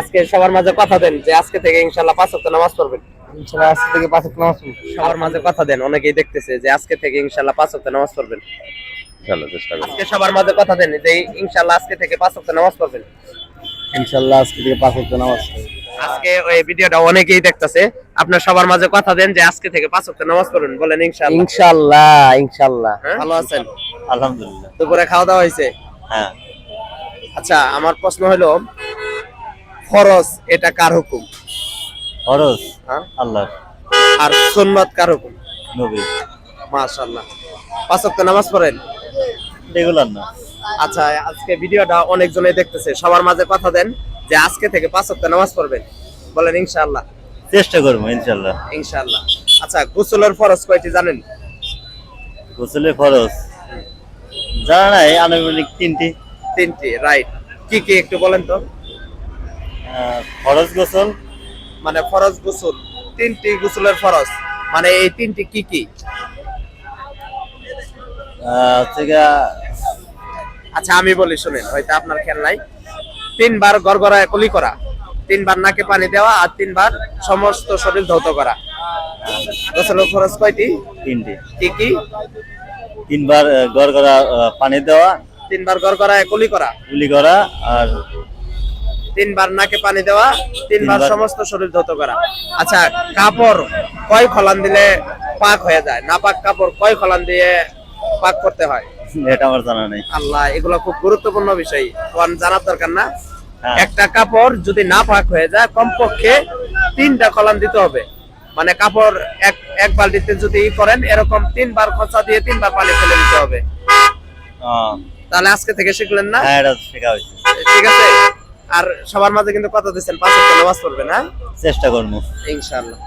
আজকে সবার মাঝে কথা দেন যে আজকে থেকে ইনশাল্লাহ পাঁচ ওয়াক্ত নামাজ পড়বেন। ইনশাআল্লাহ আজকে থেকে পাঁচ ওয়াক্ত নামাজ পড়ব। সবার মাঝে কথা দেন অনেকেই দেখতেছে যে আজকে থেকে ইনশাল্লাহ পাঁচ ওয়াক্ত নামাজ পড়বেন। চলো চেষ্টা করো আজকে সবার মাঝে কথা দেন যে ইনশাল্লাহ আজকে থেকে পাঁচ ওয়াক্ত নামাজ পড়বেন। ইনশাআল্লাহ আজকে থেকে পাঁচ ওয়াক্ত নামাজ আজকে ওই ভিডিওটা অনেকেই দেখতেছে আপনার সবার মাঝে কথা দেন যে আজকে থেকে পাঁচ ওয়াক্ত নামাজ পড়বেন বলেন ইনশাল্লাহ ইনশাআল্লাহ ইনশাআল্লাহ। হ্যাঁ? ভালো আছেন? আলহামদুলিল্লাহ। দুপুরে খাওয়া দাওয়া হয়েছে? হ্যাঁ। আচ্ছা আমার প্রশ্ন হলো ফরজ এটা কার হুকুম? ফরজ? হ্যাঁ? আল্লাহ। আর সুন্নত কার হুকুম? নবী। মাশাআল্লাহ। পাঁচ ওয়াক্ত নামাজ পড়েন? রেগুলার না। আচ্ছা আজকে ভিডিওটা অনেক অনেকজনে দেখতেছে। সবার মাঝে কথা দেন যে আজকে থেকে পাঁচ ওয়াক্ত নামাজ পড়বেন। বলেন ইনশাআল্লাহ। চেষ্টা করব ইনশাল্লাহ ইনশাআল্লাহ। আচ্ছা গোসলের ফরজ কয়টি জানেন? গোসলে ফরজ? জানা নাই আনুমানিক তিনটি। তিনটি রাইট। কি কি একটু বলেন তো? ফরজ গোসল? মানে ফরজ গোসল। তিনটি গোসলের ফরজ। মানে এই তিনটি কি কি? আচ্ছা আমি বলি শুনেন হয়তো আপনার খেয়াল নাই। তিনবার গড়গড়ায় কলি করা তিনবার নাকে পানি দেওয়া আর তিনবার সমস্ত শরীর ধৌত করা। গোসলের ফরজ কয়টি? তিনটি। কি কি? তিনবার আহ, গড় করা আহ, পানি দেওয়া তিনবার গড়গড়ায় কলি করা। গুলি করা আর তিনবার নাকে পানি দেওয়া তিনবার সমস্ত শরীর ধৌত করা। আচ্ছা কাপড় কয় খলান দিলে পাক হয়ে যায়? না পাক কাপড় কয় খলান দিয়ে পাক করতে হয়? এটা আমার জানা নেই। আল্লাহ এগুলো খুব গুরুত্বপূর্ণ বিষয়। জানার দরকার না। হ্যাঁ। একটা কাপড় যদি না পাক হয়ে যায় কমপক্ষে তিনটা কলান দিতে হবে। মানে কাপড় এক এক বালতিতে যদি ই করেন এরকম তিনবার খোঁচা দিয়ে তিনবার পানি ফেলে দিতে হবে। তাহলে আজকে থেকে শিখলেন না? হ্যাঁ এটা শেখা হয়েছে। ঠিক আছে? আর সবার মাঝে কিন্তু কথা দিচ্ছেন পাঁচ নামাজ পড়বেন হ্যাঁ? চেষ্টা করব। ইনশাআল্লাহ।